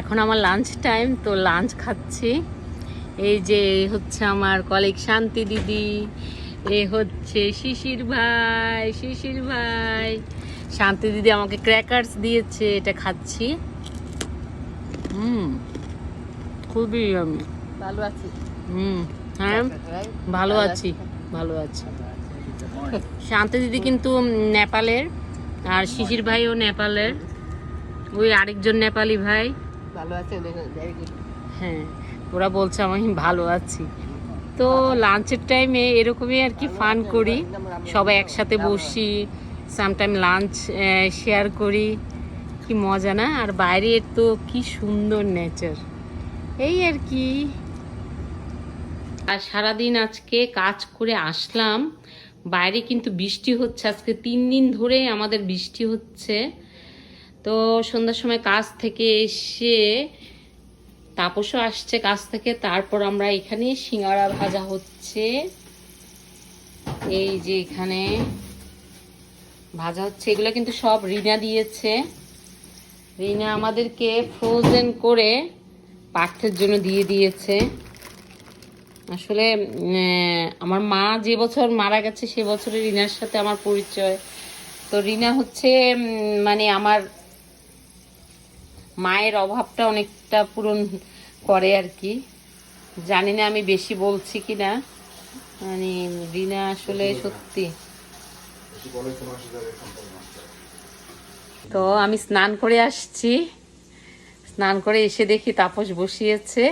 এখন আমার lunch time তো লাঞ্চ খাচ্ছি। এই যে হচ্ছে আমার কলিগ শান্তি দিদি এ হচ্ছে শিশির ভাই শিশির ভাই। শান্তি দিদি আমাকে ক্র্যাকারস দিয়েছে এটা খাচ্ছি। হুম খুবই আমি। ভালো আছি। হুম হ্যাঁ ভালো আছি। ভালো আছি। শান্তি দিদি কিন্তু নেপালের আর শিশির ভাইও নেপালের। ওই আরেকজন নেপালি ভাই। হ্যাঁ ওরা বলছে আমি ভালো আছি। তো লাঞ্চের টাইমে এরকমই আর কি ফান করি। সবাই একসাথে বসি সামটাইম লাঞ্চ শেয়ার করি। কি মজা না? আর বাইরের তো কি সুন্দর নেচার এই আর কি। আর সারাদিন আজকে কাজ করে আসলাম। বাইরে কিন্তু বৃষ্টি হচ্ছে। আজকে তিন দিন ধরে আমাদের বৃষ্টি হচ্ছে। তো সন্ধ্যার সময় কাজ থেকে এসে তাপসও আসছে কাজ থেকে। তারপর আমরা এখানে সিঙ্গারা ভাজা হচ্ছে। এই যে এখানে ভাজা হচ্ছে। এগুলো কিন্তু সব রিনা দিয়েছে। রিনা আমাদেরকে ফ্রোজেন করে পাঠ্যের জন্য দিয়ে দিয়েছে। আসলে আমার মা যে বছর মারা গেছে, সে বছরে রিনার সাথে আমার পরিচয়। তো রিনা হচ্ছে মানে আমার মায়ের অভাবটা অনেকটা পূরণ করে আর কি। জানি না আমি বেশি বলছি কি না মানে রিনা আসলে সত্যি। তো আমি স্নান করে আসছি। স্নান করে এসে দেখি তাপস বসিয়েছে।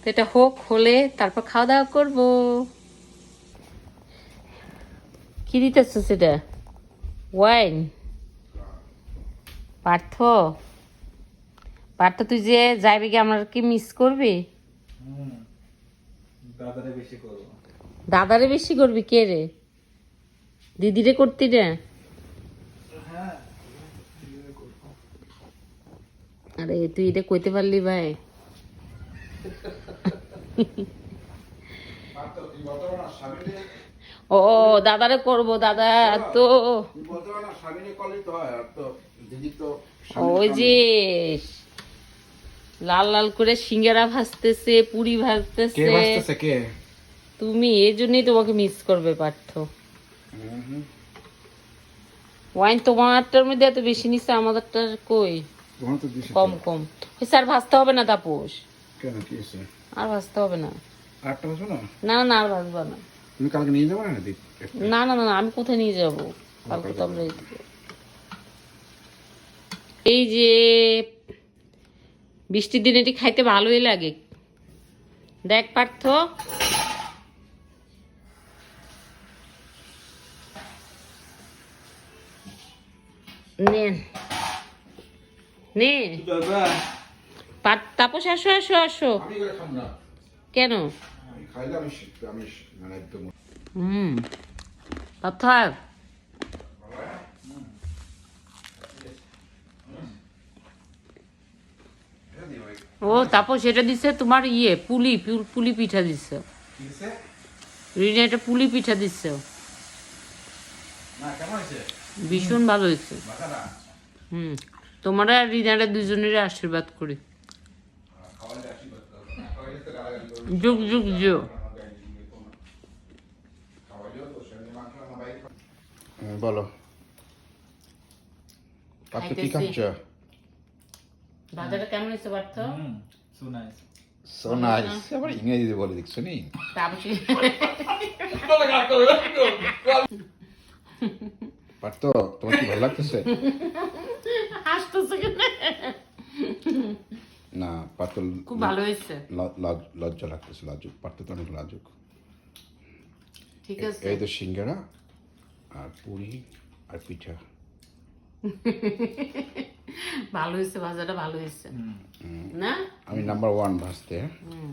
তো এটা হোক হলে তারপর খাওয়া দাওয়া করব। কি দিতেছ সেটা ওয়াইন? পার্থ? পার্থ তুই যে যাইবি কি আমার কি মিস করবি? দাদারে বেশি করব। দাদারে বেশি করবি কে রে? দিদিরে করতি রে? আরে তুই এটা কইতে পারলি ভাই। ও দাদারে করব হয় দিদি তো ওই যে লাল লাল করে সিঙ্গারা ভাজতেছে পুরি ভাজতেছে। কে তুমি এই জন্যই তোমাকে মিস করবে পার্থ। ওয়াইন তোমারটার মধ্যে এত বেশি নিচ্ছে আমাদেরটা কই? কম কম। আর ভাজতে হবে না তাপস। আর ভাজতে হবে না। না? না না আর ভাজবা না। তুমি কালকে নিয়ে যাবে না না না না আমি কোথায় নিয়ে যাব? কালকে তো আমরা এই যে বৃষ্টির দিনে এটি খাইতে ভালোই লাগে। দেখ পার্থ। নে। নে। তাপস আসো আসো আসো। কেন? মানে হুম। পার্থ ও তারপর সেটা দিছে তোমার ইয়ে পুলি পুলি পিঠা দিছে। রিনা এটা পুলি পিঠা দিছে। না ভীষণ ভালো হয়েছে। হুম তোমরা আর রিনারা দুজনের আশীর্বাদ করি। যুগ যুগ যুগ। বলো। আপনি কি। খাচ্ছ? ভাজাটা কেমন হয়েছে Partha? Hmm so nice so nice আবার ইংরেজিতে বলে দেখছ নি? পারত তোমার কি ভালো লাগতেছে? হাসতেছে কেন? না পাতল খুব ভালো হয়েছে। লজ্জা লাগতেছে লাজুক পারত তো অনেক লাজুক ঠিক আছে। এই তো সিঙ্গারা আর পুরি আর পিঠা। ভালো হয়েছে ভাজাটা ভালো হয়েছে। না? আমি নাম্বার ওয়ান ভাজতে হুম।